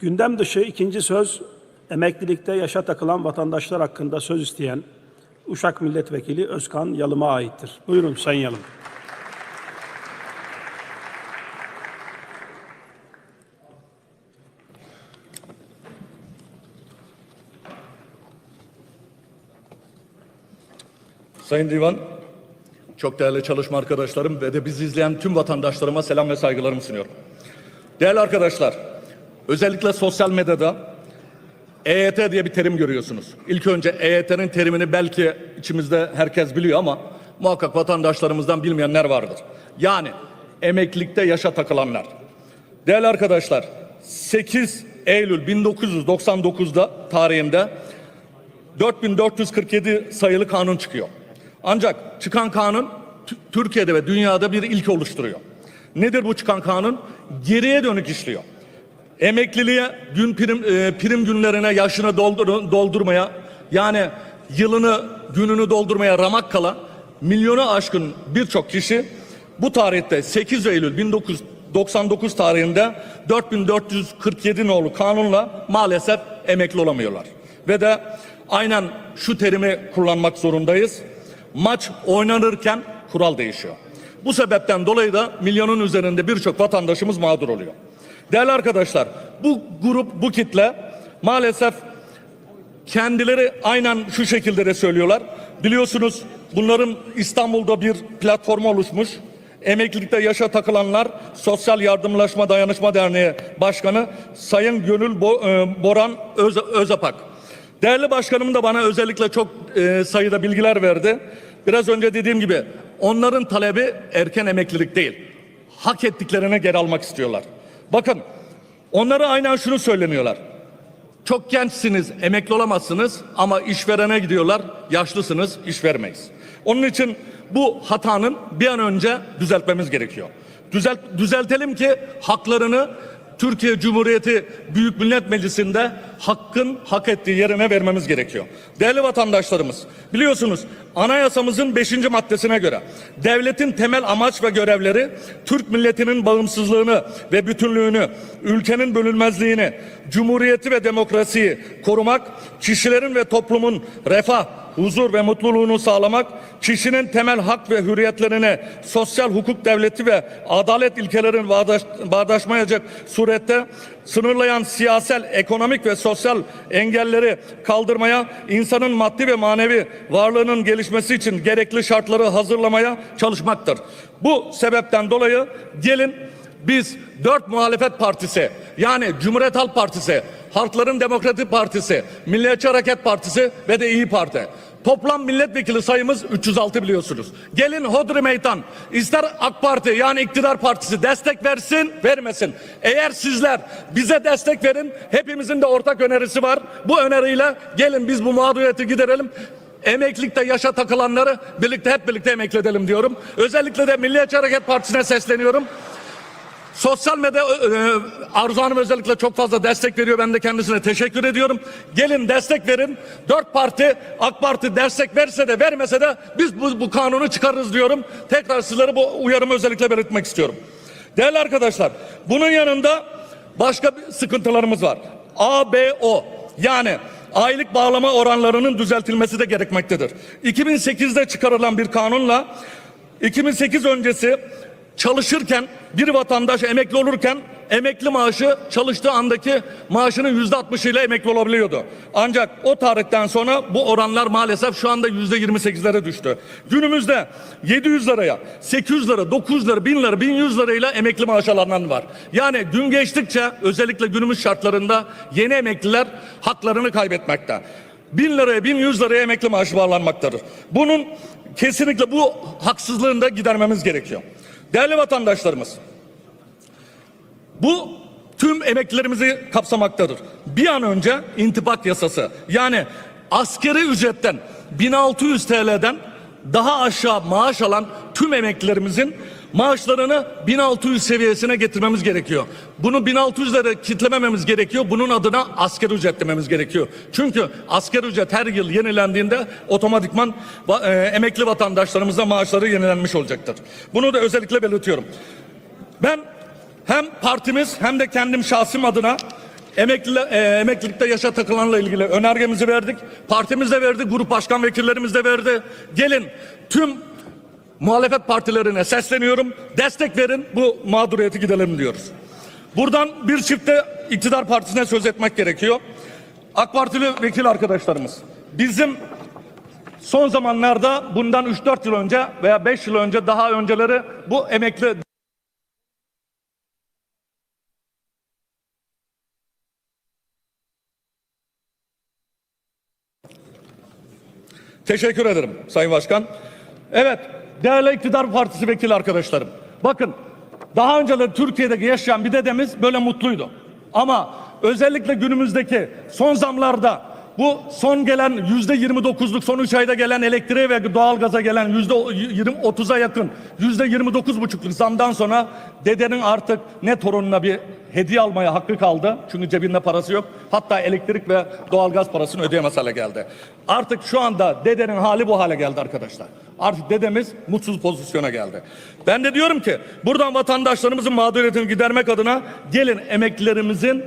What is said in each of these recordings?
Gündem dışı ikinci söz emeklilikte yaşa takılan vatandaşlar hakkında söz isteyen Uşak Milletvekili Özkan Yalım'a aittir. Buyurun Sayın Yalım. Sayın Divan, çok değerli çalışma arkadaşlarım ve de bizi izleyen tüm vatandaşlarıma selam ve saygılarımı sunuyorum. Değerli arkadaşlar, özellikle sosyal medyada EYT diye bir terim görüyorsunuz. İlk önce EYT'nin terimini belki içimizde herkes biliyor ama muhakkak vatandaşlarımızdan bilmeyenler vardır. Yani emeklilikte yaşa takılanlar. Değerli arkadaşlar, 8 Eylül 1999'da tarihinde 4447 sayılı kanun çıkıyor. Ancak çıkan kanun Türkiye'de ve dünyada bir ilk oluşturuyor. Nedir bu çıkan kanun? Geriye dönük işliyor. Emekliliğe, gün prim, e, prim günlerine yaşını doldur, doldurmaya yani yılını, gününü doldurmaya ramak kala milyonu aşkın birçok kişi bu tarihte 8 Eylül 1999 tarihinde 4447 nolu kanunla maalesef emekli olamıyorlar. Ve de aynen şu terimi kullanmak zorundayız. Maç oynanırken kural değişiyor. Bu sebepten dolayı da milyonun üzerinde birçok vatandaşımız mağdur oluyor. Değerli arkadaşlar, bu grup, bu kitle maalesef kendileri aynen şu şekilde de söylüyorlar. Biliyorsunuz bunların İstanbul'da bir platformu oluşmuş. Emeklilikte yaşa takılanlar Sosyal Yardımlaşma Dayanışma Derneği Başkanı Sayın Gönül Bo- e, Boran Öz Özapak. Değerli başkanım da bana özellikle çok e, sayıda bilgiler verdi. Biraz önce dediğim gibi onların talebi erken emeklilik değil. Hak ettiklerine geri almak istiyorlar. Bakın onlara aynen şunu söyleniyorlar. Çok gençsiniz, emekli olamazsınız ama işverene gidiyorlar, yaşlısınız, iş vermeyiz. Onun için bu hatanın bir an önce düzeltmemiz gerekiyor. Düzelt, düzeltelim ki haklarını Türkiye Cumhuriyeti Büyük Millet Meclisi'nde hakkın hak ettiği yerine vermemiz gerekiyor. Değerli vatandaşlarımız, biliyorsunuz anayasamızın 5. maddesine göre devletin temel amaç ve görevleri Türk milletinin bağımsızlığını ve bütünlüğünü, ülkenin bölünmezliğini, cumhuriyeti ve demokrasiyi korumak, kişilerin ve toplumun refah, huzur ve mutluluğunu sağlamak, kişinin temel hak ve hürriyetlerine sosyal hukuk devleti ve adalet ilkelerin bağdaş, bağdaşmayacak surette sınırlayan siyasal, ekonomik ve sosyal engelleri kaldırmaya, insanın maddi ve manevi varlığının gelişmesi için gerekli şartları hazırlamaya çalışmaktır. Bu sebepten dolayı gelin biz dört muhalefet partisi yani Cumhuriyet Halk Partisi, Halkların Demokratik Partisi, Milliyetçi Hareket Partisi ve de İyi Parti. Toplam milletvekili sayımız 306 biliyorsunuz. Gelin hodri meydan ister AK Parti yani iktidar partisi destek versin vermesin. Eğer sizler bize destek verin hepimizin de ortak önerisi var. Bu öneriyle gelin biz bu mağduriyeti giderelim. Emeklilikte yaşa takılanları birlikte hep birlikte emekli edelim diyorum. Özellikle de Milliyetçi Hareket Partisi'ne sesleniyorum. Sosyal medya e, Arzu Hanım özellikle çok fazla destek veriyor. Ben de kendisine teşekkür ediyorum. Gelin destek verin. Dört parti AK Parti destek verse de vermese de biz bu, bu kanunu çıkarırız diyorum. Tekrar sizlere bu uyarımı özellikle belirtmek istiyorum. Değerli arkadaşlar bunun yanında başka bir sıkıntılarımız var. ABO yani aylık bağlama oranlarının düzeltilmesi de gerekmektedir. 2008'de çıkarılan bir kanunla 2008 öncesi çalışırken bir vatandaş emekli olurken emekli maaşı çalıştığı andaki maaşının yüzde ile emekli olabiliyordu. Ancak o tarihten sonra bu oranlar maalesef şu anda yüzde 28'lere düştü. Günümüzde 700 liraya, 800 lira, 900 lira, 1000 lira, 1100 lirayla emekli maaş alanlar var. Yani gün geçtikçe özellikle günümüz şartlarında yeni emekliler haklarını kaybetmekte. 1000 liraya 1100 liraya emekli maaşı bağlanmaktadır. Bunun kesinlikle bu haksızlığını da gidermemiz gerekiyor. Değerli vatandaşlarımız, bu tüm emeklilerimizi kapsamaktadır. Bir an önce intibak yasası yani askeri ücretten 1600 TL'den daha aşağı maaş alan tüm emeklilerimizin maaşlarını 1600 seviyesine getirmemiz gerekiyor. Bunu 1600 lira kitlemememiz gerekiyor. Bunun adına asgari ücret dememiz gerekiyor. Çünkü asgari ücret her yıl yenilendiğinde otomatikman e, emekli vatandaşlarımıza maaşları yenilenmiş olacaktır. Bunu da özellikle belirtiyorum. Ben hem partimiz hem de kendim şahsım adına Emekli, e, emeklilikte yaşa takılanla ilgili önergemizi verdik. Partimiz de verdi, grup başkan vekillerimiz de verdi. Gelin tüm muhalefet partilerine sesleniyorum. Destek verin bu mağduriyeti gidelim diyoruz. Buradan bir çifte iktidar partisine söz etmek gerekiyor. AK Partili vekil arkadaşlarımız bizim son zamanlarda bundan 3-4 yıl önce veya 5 yıl önce daha önceleri bu emekli Teşekkür ederim Sayın Başkan. Evet, değerli iktidar partisi vekili arkadaşlarım. Bakın, daha önceleri Türkiye'deki yaşayan bir dedemiz böyle mutluydu. Ama özellikle günümüzdeki son zamlarda bu son gelen yüzde 29'luk son 3 ayda gelen elektriğe ve doğalgaza gelen yüzde 20 30'a yakın yüzde 29 buçukluk zamdan sonra dedenin artık ne torununa bir hediye almaya hakkı kaldı. Çünkü cebinde parası yok. Hatta elektrik ve doğalgaz parasını ödeyemez hale geldi. Artık şu anda dedenin hali bu hale geldi arkadaşlar. Artık dedemiz mutsuz pozisyona geldi. Ben de diyorum ki buradan vatandaşlarımızın mağduriyetini gidermek adına gelin emeklilerimizin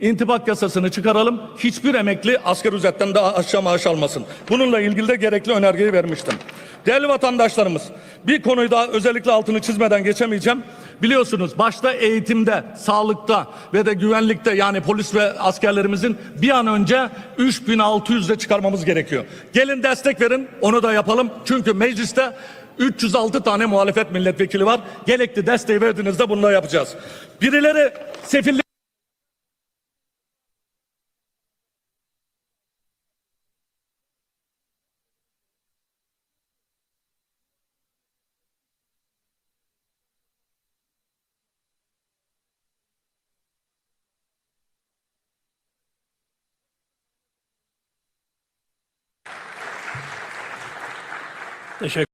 İntibak yasasını çıkaralım. Hiçbir emekli asgari ücretten daha aşağı maaş almasın. Bununla ilgili de gerekli önergeyi vermiştim. Değerli vatandaşlarımız, bir konuyu daha özellikle altını çizmeden geçemeyeceğim. Biliyorsunuz başta eğitimde, sağlıkta ve de güvenlikte yani polis ve askerlerimizin bir an önce 3600'de çıkarmamız gerekiyor. Gelin destek verin, onu da yapalım. Çünkü mecliste 306 tane muhalefet milletvekili var. Gerekli desteği verdiğinizde bunu da yapacağız. Birileri sefillik Teşekkür